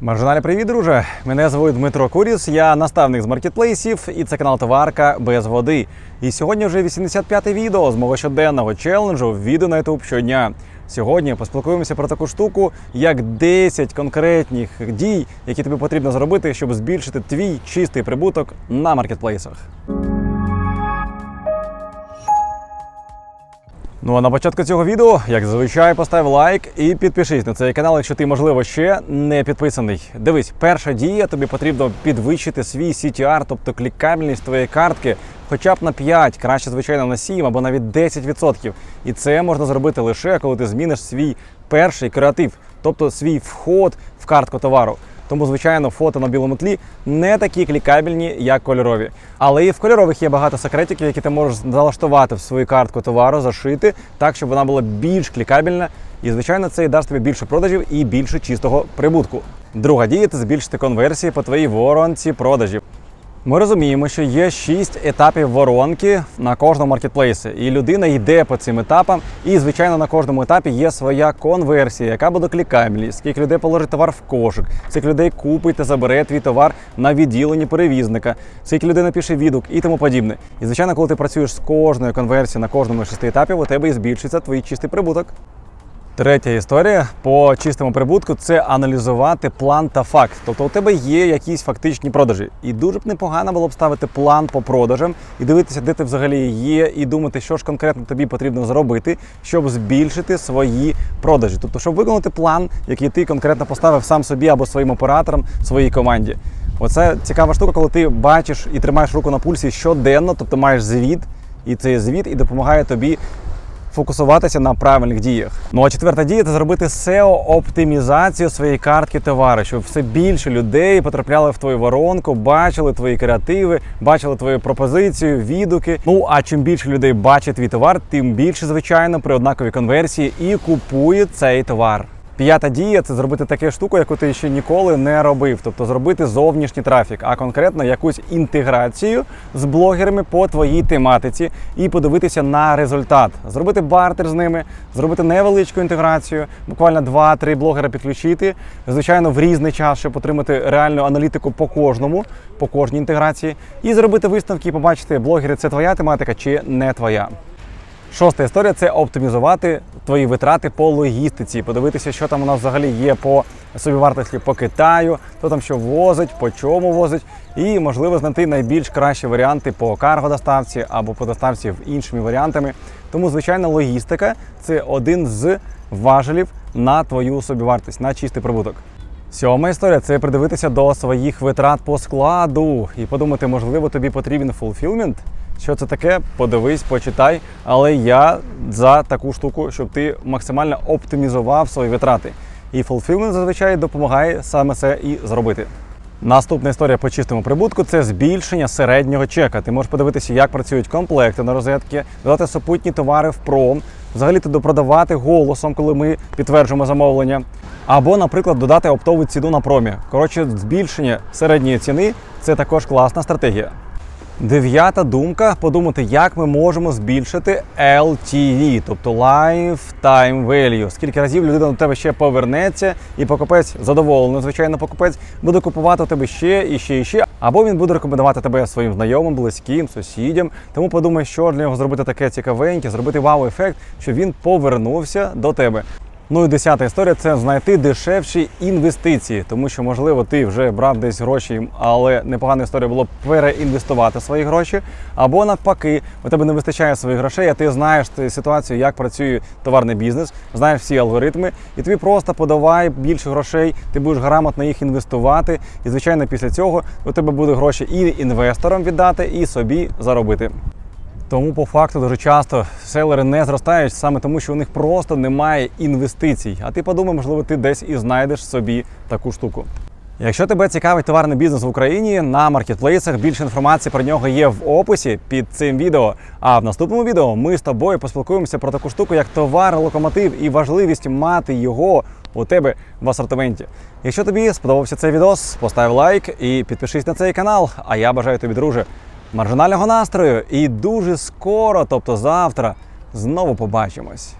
Маржиналі, привіт, друже! Мене звуть Дмитро Куріс, я наставник з маркетплейсів, і це канал Товарка без води. І сьогодні вже 85-те відео з мого щоденного челенджу відео на YouTube щодня. Сьогодні поспілкуємося про таку штуку, як 10 конкретних дій, які тобі потрібно зробити, щоб збільшити твій чистий прибуток на маркетплейсах. Ну а на початку цього відео, як зазвичай, постав лайк і підпишись на цей канал, якщо ти, можливо, ще не підписаний. Дивись, перша дія тобі потрібно підвищити свій CTR, тобто клікабельність твоєї картки, хоча б на 5, краще, звичайно, на 7 або навіть 10%. І це можна зробити лише коли ти зміниш свій перший креатив, тобто свій вход в картку товару. Тому, звичайно, фото на білому тлі не такі клікабельні, як кольорові. Але і в кольорових є багато секретиків, які ти можеш залаштувати в свою картку товару, зашити так, щоб вона була більш клікабельна. І, звичайно, це і дасть тобі більше продажів і більше чистого прибутку. Друга дія це збільшити конверсії по твоїй воронці продажів. Ми розуміємо, що є шість етапів воронки на кожному маркетплейсі, і людина йде по цим етапам. І, звичайно, на кожному етапі є своя конверсія, яка буде клікабельність, скільки людей положить товар в кошик, скільки людей купить та забере твій товар на відділенні перевізника, скільки людей напише відгук і тому подібне. І звичайно, коли ти працюєш з кожною конверсією на кожному з шести етапів, у тебе і збільшиться твій чистий прибуток. Третя історія по чистому прибутку це аналізувати план та факт. Тобто у тебе є якісь фактичні продажі. І дуже б непогано було б ставити план по продажам і дивитися, де ти взагалі є, і думати, що ж конкретно тобі потрібно зробити, щоб збільшити свої продажі. Тобто, щоб виконати план, який ти конкретно поставив сам собі або своїм операторам, своїй команді. Оце цікава штука, коли ти бачиш і тримаєш руку на пульсі щоденно, тобто маєш звіт, і цей звіт і допомагає тобі фокусуватися на правильних діях. Ну а четверта дія це зробити SEO-оптимізацію своєї картки товару, щоб все більше людей потрапляли в твою воронку, бачили твої креативи, бачили твою пропозицію, відгуки. Ну а чим більше людей бачить твій товар, тим більше, звичайно, при однаковій конверсії і купує цей товар. П'ята дія це зробити таке штуку, яку ти ще ніколи не робив, тобто зробити зовнішній трафік, а конкретно якусь інтеграцію з блогерами по твоїй тематиці і подивитися на результат, зробити бартер з ними, зробити невеличку інтеграцію, буквально 2-3 блогера підключити, звичайно, в різний час, щоб отримати реальну аналітику по кожному, по кожній інтеграції, і зробити висновки і побачити, блогери це твоя тематика чи не твоя. Шоста історія це оптимізувати твої витрати по логістиці, подивитися, що там у нас взагалі є по собівартості по Китаю, хто там що возить, по чому возить, і можливо знайти найбільш кращі варіанти по каргодоставці або по доставці іншими варіантами. Тому, звичайно, логістика це один з важелів на твою собівартість, на чистий прибуток. Сьома історія це придивитися до своїх витрат по складу і подумати, можливо, тобі потрібен фулфілмент. Що це таке? Подивись, почитай. Але я за таку штуку, щоб ти максимально оптимізував свої витрати. І фулфілмент зазвичай допомагає саме це і зробити. Наступна історія по чистому прибутку це збільшення середнього чека. Ти можеш подивитися, як працюють комплекти на розетки, додати супутні товари в пром, взагалі то допродавати голосом, коли ми підтверджуємо замовлення. Або, наприклад, додати оптову ціну на промі. Коротше, збільшення середньої ціни це також класна стратегія. Дев'ята думка подумати, як ми можемо збільшити LTV, тобто Lifetime Value. Скільки разів людина до тебе ще повернеться, і покупець задоволений, звичайно, покупець буде купувати тебе ще і ще і ще. Або він буде рекомендувати тебе своїм знайомим, близьким, сусідям. Тому подумай, що для нього зробити таке цікавеньке, зробити вау-ефект, щоб він повернувся до тебе. Ну і десята історія це знайти дешевші інвестиції, тому що, можливо, ти вже брав десь гроші, але непогана історія було переінвестувати свої гроші. Або навпаки, у тебе не вистачає своїх грошей, а ти знаєш ситуацію, як працює товарний бізнес, знаєш всі алгоритми, і тобі просто подавай більше грошей, ти будеш грамотно їх інвестувати. І, звичайно, після цього у тебе буде гроші і інвесторам віддати, і собі заробити. Тому по факту дуже часто селери не зростають саме тому, що у них просто немає інвестицій. А ти подумай, можливо, ти десь і знайдеш собі таку штуку. Якщо тебе цікавить товарний бізнес в Україні на маркетплейсах, більше інформації про нього є в описі під цим відео. А в наступному відео ми з тобою поспілкуємося про таку штуку, як товар локомотив і важливість мати його у тебе в асортименті. Якщо тобі сподобався цей відос, постав лайк і підпишись на цей канал. А я бажаю тобі, друже, маржинального настрою і дуже скоро, тобто завтра, знову побачимось.